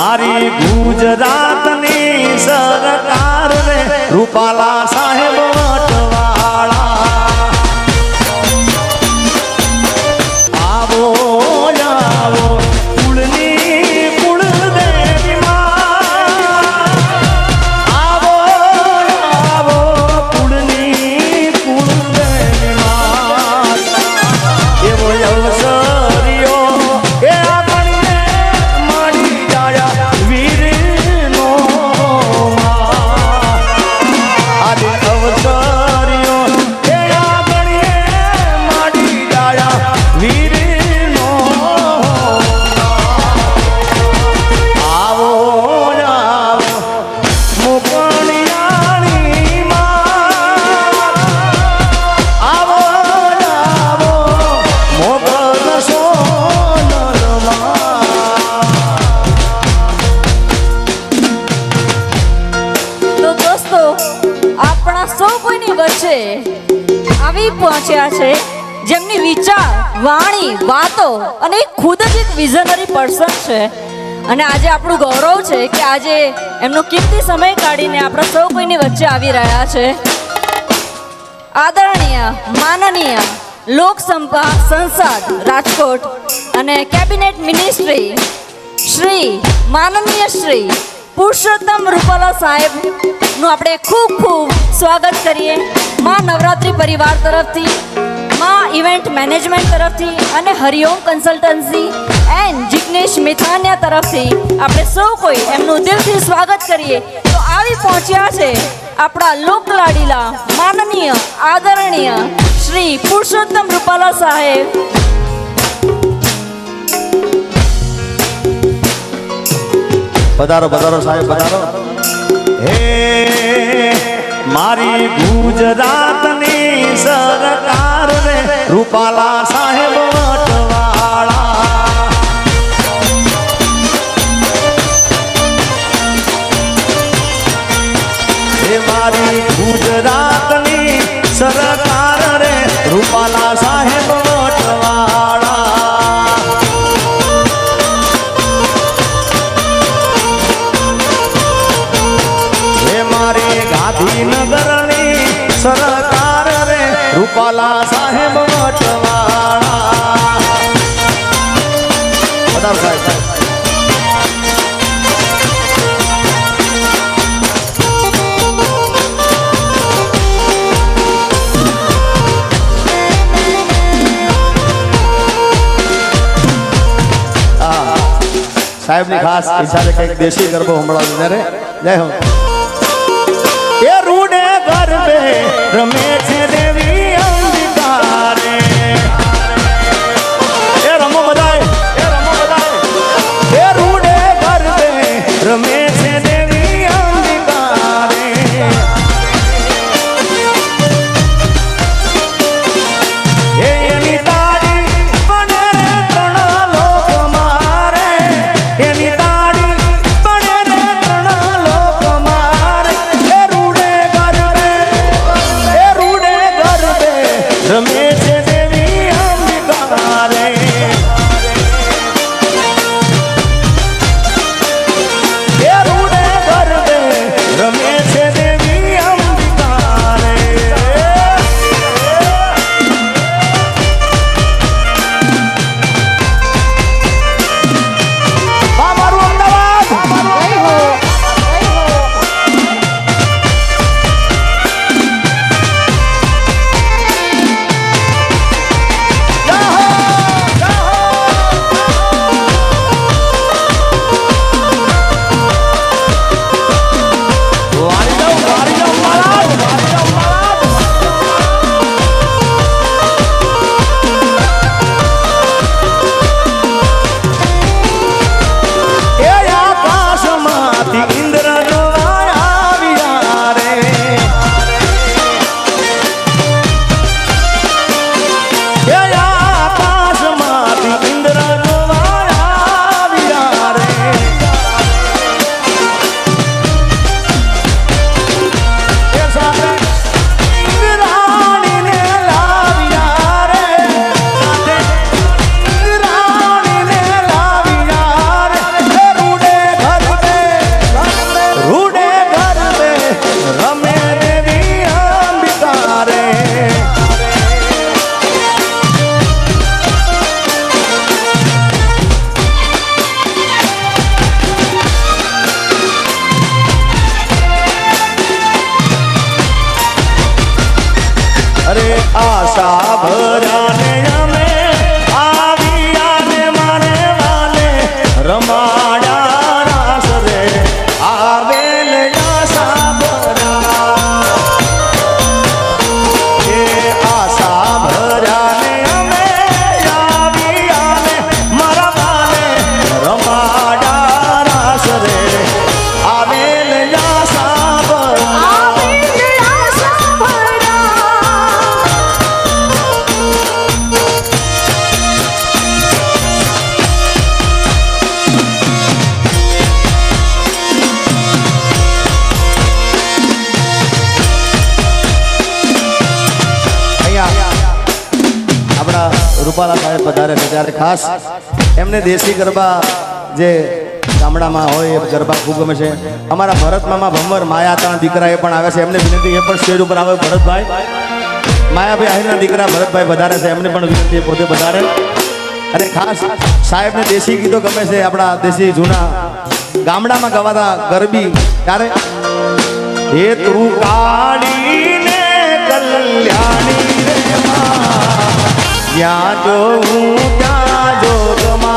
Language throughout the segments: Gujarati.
મારી ગુજરાતની સરકાર રે રૂપાલા સાહેબ આવી પહોંચ્યા છે. જેમની વિચાર, વાણી, વાતો અને ખુદ જ એક વિઝનરી પર્સન છે. અને આજે આપણું ગૌરવ છે કે આજે એમનો કિંમતી સમય કાઢીને આપણા સૌ કોઈની વચ્ચે આવી રહ્યા છે. આદરણીય, માનનીય લોકસંપા સંસદ, રાજકોટ અને કેબિનેટ મિનિસ્ટ્રી શ્રી, માનનીય શ્રી પુરુષોત્તમ રૂપાલા સાહેબનું આપણે ખૂબ ખૂબ સ્વાગત કરીએ. માં નવરાત્રિ પરિવાર તરફથી, માં ઇવેન્ટ મેનેજમેન્ટ તરફથી અને હરિઓમ કન્સલ્ટન્સી એન્ડ જિગ્નેશ મિથાનિયા તરફથી આપણે સૌ કોઈ એમનું દિલથી સ્વાગત કરીએ. તો આવી પહોંચ્યા છે આપણા લોકલાડીલા માનનીય, આદરણીય શ્રી પુરુષોત્તમ રૂપાલા સાહેબ. પધારો પધારો સાહેબ, પધારો. હે મારી ગુજરાતની સરકાર રે રૂપાલા સાહેબ વટવાળા. હે મારી ગુજરાતની સરકાર રે રૂપાલા સાહેબ રે રૂપાલા સાહેબ વટવાળા પધારો સાહેબ હા. સાહેબની ખાસ ઈચ્છા છે કંઈક દેશી ગરબો સંભળાવજો ત્યારે જય હો એ રૂડે ગરબે રમે રૂપાલા સાહેબ વધારે છે. ખાસ એમને દેશી ગરબા જે ગામડામાં હોય એ ગરબા ખૂબ ગમે છે. અમારા ભરત મામા ભંવર માયા દીકરા એ પણ આવે છે. એમને વિનંતી એ પણ સ્ટેજ ઉપર આવે. ભરતભાઈ, માયાભાઈ આહિરના દીકરા ભરતભાઈ વધારે છે. એમને પણ વિનંતી પોતે વધારે. અને ખાસ સાહેબને દેશી ગીતો ગમે છે. આપણા દેશી જૂના ગામડામાં ગવાતા ગરબી. ત્યારે હે તું કાળીને કલ્યાણી જ્યાં જોઉં ત્યાં જોગ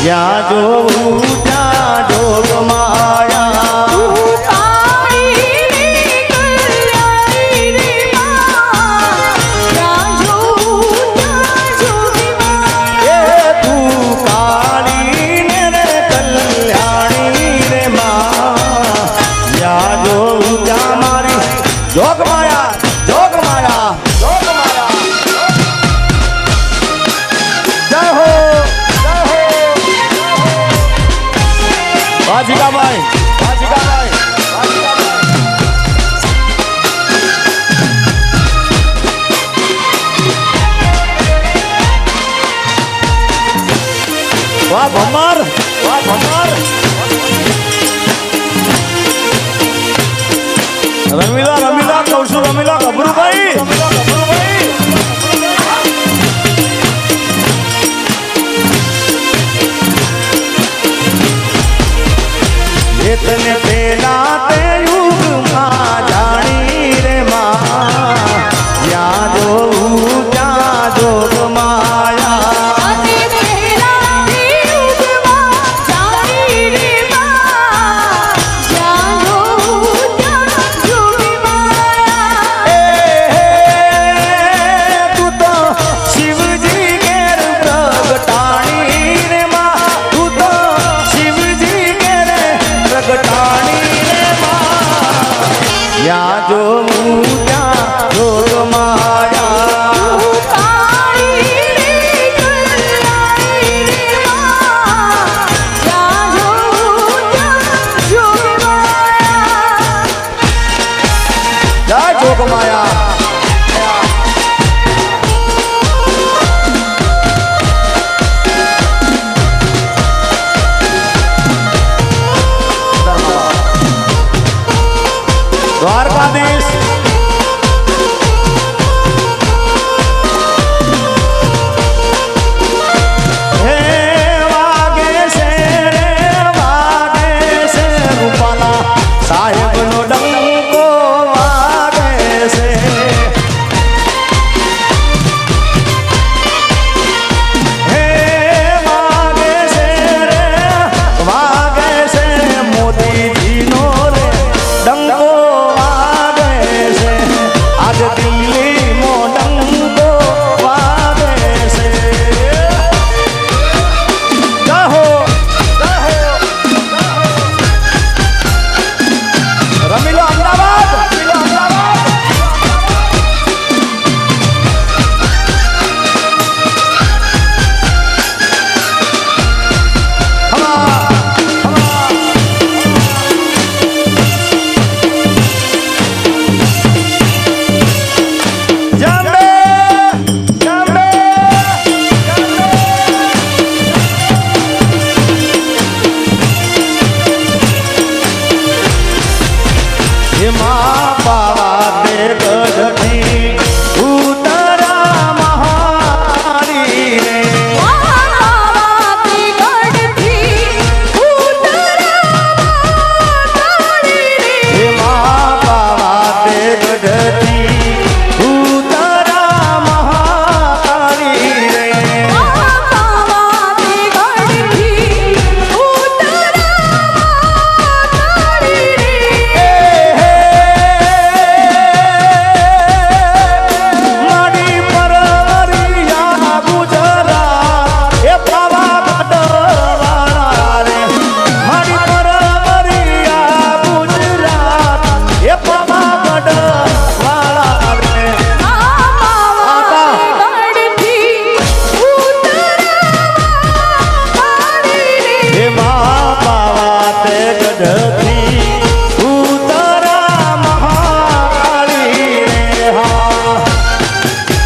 माँ या વાહ ભમર વાહ ભમર રમીલા રમીલા કહું છું રમીલા ગભરુભાઈ. તને 干嘛呀